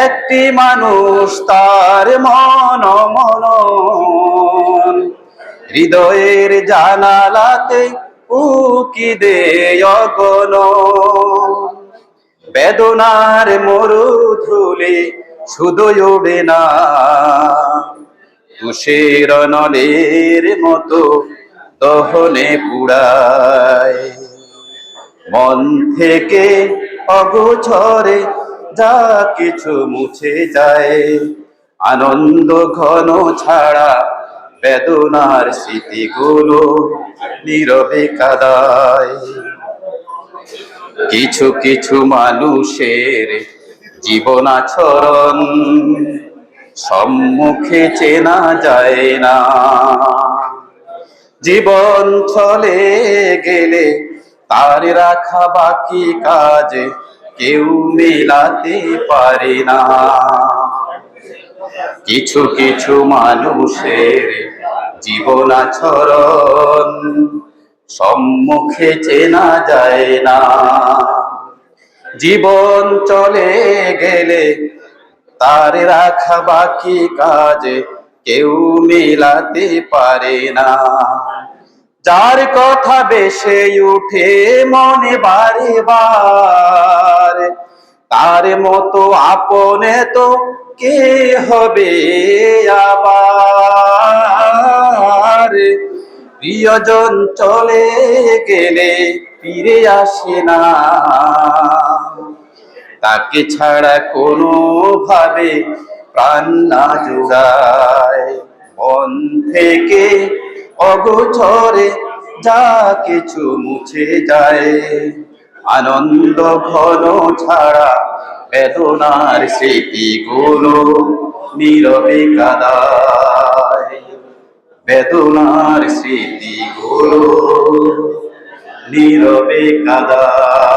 একটি মানুষ তার মন মন হৃদয়ের জানালাতে উকি দে অগণ বেদনার মরু ধুলে শুধু উড়ে না। তুষের নলের মতো দহনে পুড়ায়। মন থেকে অগোচরে যা কিছু মুছে যায়। আনন্দ ঘন ছাড়া বেদনার স্মৃতিগুলো নীরবে কিছু কিছু মানুষের জীবন আচরণ সম্মুখে চেনা যায় না। জীবন চলে গেলে তার রাখা বাকি কাজ কেউ মেলাতে পারে না। কিছু কিছু মানুষের জীবন আচরণ সম্মুখে চেনা যায় না। জীবন চলে গেলে তার রাখা বাকি কাজ কেউ মেলাতে পারে না। যার কথা বেশে উঠে মনে বারে বার, তার মতো আপনে তো কে হবে আবার? প্রিয়জন চলে গেলে ফিরে আসে না। তাকে ছাড়া কোনো ভাবে প্রাণ না জুড়ায়। মন থেকে অগোচরে যা কিছু মুছে যায়। আনন্দ ঘন ছাড়া বেদনার স্মৃতি স্মৃতিগুলো নীরবে কাদায়। বেদনার স্মৃতিগুলো নীরবে কাদায়।